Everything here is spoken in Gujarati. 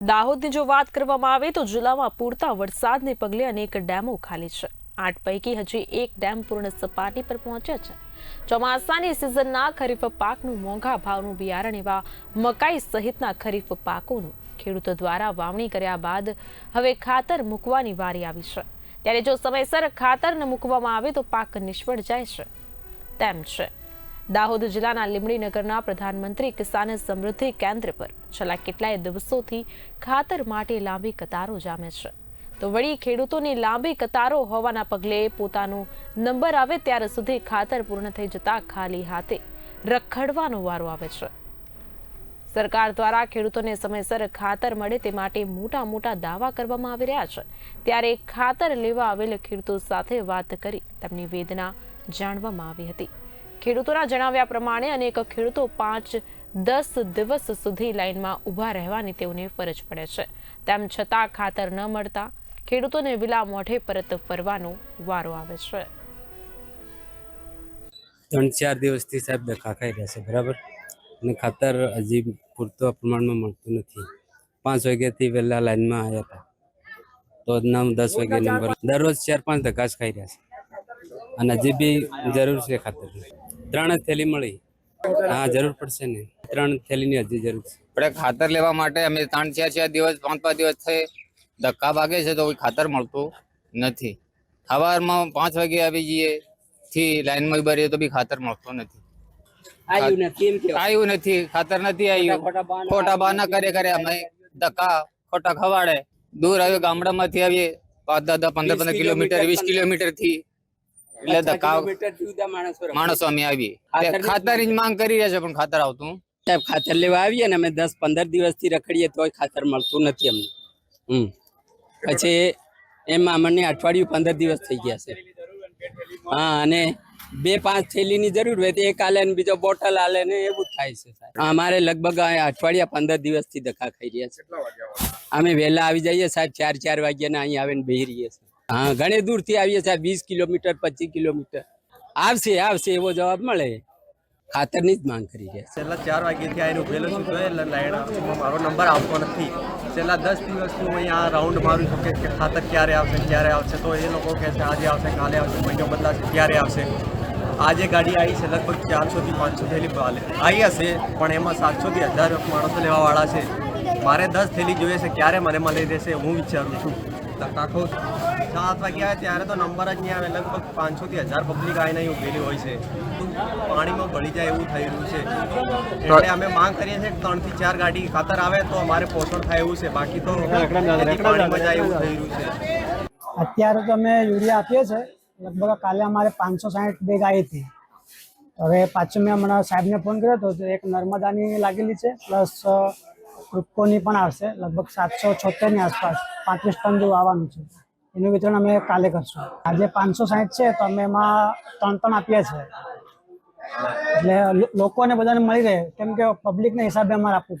દાહોદની જો વાત કરવામાં આવે તો જિલ્લામાં પૂરતા વરસાદને પગલે અનેક ડેમો ખાલી છે. આઠ પૈકી હજી એક ડેમ પૂર્ણ સપાટી પર પહોંચ્યા છે. ચોમાસાની સિઝનના ખરીફ પાકનું મોંઘા ભાવનું બિયારણ એવા મકાઈ સહિતના ખરીફ પાકોનું ખેડૂતો દ્વારા વાવણી કર્યા બાદ હવે ખાતર મૂકવાની વારી આવી છે. ત્યારે જો સમયસર ખાતર ન મૂકવામાં આવે તો પાક નિષ્ફળ જાય છે. તેમ છે. દાહોદ જિલ્લાના લીંબડી નગરના પ્રધાનમંત્રી કિસાન સમૃદ્ધિ કેન્દ્ર પર છેલ્લા કેટલાય દિવસોથી ખાતર માટે લાંબી કતારો જામે છે. તો વળી ખેડૂતોની લાંબી કતારો હોવાના પગલે પોતાનો નંબર આવે ત્યારે સુધી ખાતર પૂર્ણ થઈ જતા ખાલી હાથે રખડવાનો વારો આવે છે. સરકાર દ્વારા ખેડૂતોને સમયસર ખાતર મળે તે માટે મોટા મોટા દાવા કરવામાં આવી રહ્યા છે. ત્યારે ખાતર લેવા આવેલ ખેડૂતો સાથે વાત કરી તેમની વેદના જાણવામાં આવી હતી. ખેડૂતોના જણાવ્યા પ્રમાણે અનેક ખેડૂતો પાંચ, દસ દિવસ સુધી લાઇનમાં ઊભા રહેવાની તેઓને ફરજ પડે છે. તેમ છતાં ખાતર ન મળતા ખેડૂતોને વિલા મોઢે પરત ફરવાનો વારો આવે છે. ત્રણ ચાર દિવસથી સાહેબ ધક્કા ખાઈ બરાબર? અને ખાતર હજી પૂરતા પ્રમાણમાં મળતું નથી. પાંચ વાગ્યાથી વહેલા લાઇનમાં આવ્યા હતા. તો નામ દસ વાગ્યા નંબર. દરરોજ ચાર પાંચ ધક્કા જ ખાઈ રહ્યા છે. અને હજી બી જરૂર છે ખાતરની ત્રણ જ થેલી મળી. હા જરૂર પડશે ને. ત્રણ થેલીની હજી જરૂર છે. આપણે ખાતર લેવા માટે અમે ત્રણ ચાર ચાર દિવસ પાંચ પાંચ દિવસ થઈ ધક્કા ભાગે છે તો કોઈ ખાતર મળતું નથી. સવારમાં પાંચ વાગે આવી જઈએ થી લાઈનમાં ઊભા રહીએ તો બી ખાતર મળતું નથી. આવ્યું નથી ખાતર નથી આવ્યું. ખોટા બહાના કરે કરે અમે ધક્કા ખોટા ખવાડે. દૂર આવ્યો ગામડામાંથી આવીએ પાંચ દસ પંદર પંદર કિલોમીટર વીસ કિલોમીટરથી એટલે ધક્કા માણસો અમે આવી ખાતરની માંગ કરી રહ્યા છે પણ ખાતર આવતું. સાહેબ ખાતર લેવા આવીએ ને અમે દસ પંદર દિવસથી રખડીએ તોય ખાતર મળતું નથી અમને. હમ. પછી એમાં મને અઠવાડિયું પંદર દિવસ થઈ ગયા છે. હા અને બે પાંચ થેલીની જરૂર હોય તો એક આલે ને બીજો બોટલ આલે ને એવું થાય છે અમારે લગભગ અઠવાડિયા પંદર દિવસથી ધક્કા ખાઈ રહ્યા છે. અમે વહેલા આવી જઈએ સાહેબ ચાર ચાર વાગ્યાના અહીં આવીને બેહી રહીએ છીએ. હા ઘણી દૂરથી આવીએ છીએ વીસ કિલોમીટર પચીસ કિલોમીટર. આવશે આવશે એવો જવાબ મળે. ખાતરની જ માંગ કરી છે. છેલ્લા ચાર વાગ્યાથી આવીને ઉભેલો છું તો એટલે લાઈન મારો નંબર આવતો નથી. છેલ્લા દસ દિવસથી હું અહીંયા રાઉન્ડ મારું છું કે ખાતર ક્યારે આવશે ક્યારે આવશે તો એ લોકો કહે છે આજે આવશે કાલે આવશે મહિનો બદલાશે ક્યારે આવશે? આજે ગાડી આવી છે લગભગ ચારસોથી પાંચસો થેલી હાલે આવી હશે પણ એમાં સાતસોથી હજાર માણસો લેવાવાળા છે. મારે દસ થેલી જોઈએ છે ક્યારે મને મળી રહેશે હું વિચારું છું. છું સાત વાગે ત્યારે તો નંબર જ નહીં આવે. લગભગ પાંચસોથી હજાર પબ્લિક આવીને અહીં ઉભેલી હોય છે. પાણીમાં ભળી જાય એવું થઈ રહ્યું છે. એટલે અમે માંગ કરીએ છીએ કે ત્રણથી ચાર ગાડી ખાતર આવે તો અમારે પોષણ થાય એવું છે. બાકી તો પાણીમાં જાય એવું થઈ રહ્યું છે. અત્યારે તો અમે યુરિયા આપીએ છીએ. લગભગ કાલે અમારે પાંચસો સાઠ બેગ આવી હતી. હવે પાછું મેં હમણાં સાહેબને ફોન કર્યો હતો તો એક નર્મદાની લાગેલી છે પ્લસ કૃપકોની પણ આવશે. લગભગ સાતસો છોતેરની આસપાસ પાંત્રીસ ટન જેવું આવવાનું છે. એનું વિતરણ અમે કાલે કરશું. આજે પાંચસો સાઠ છે, તો અમે એમાં ત્રણ ત્રણ આપીએ છીએ એટલે લોકોને બધાને મળી રહે. કેમ કે પબ્લિકના હિસાબે અમારે આપવું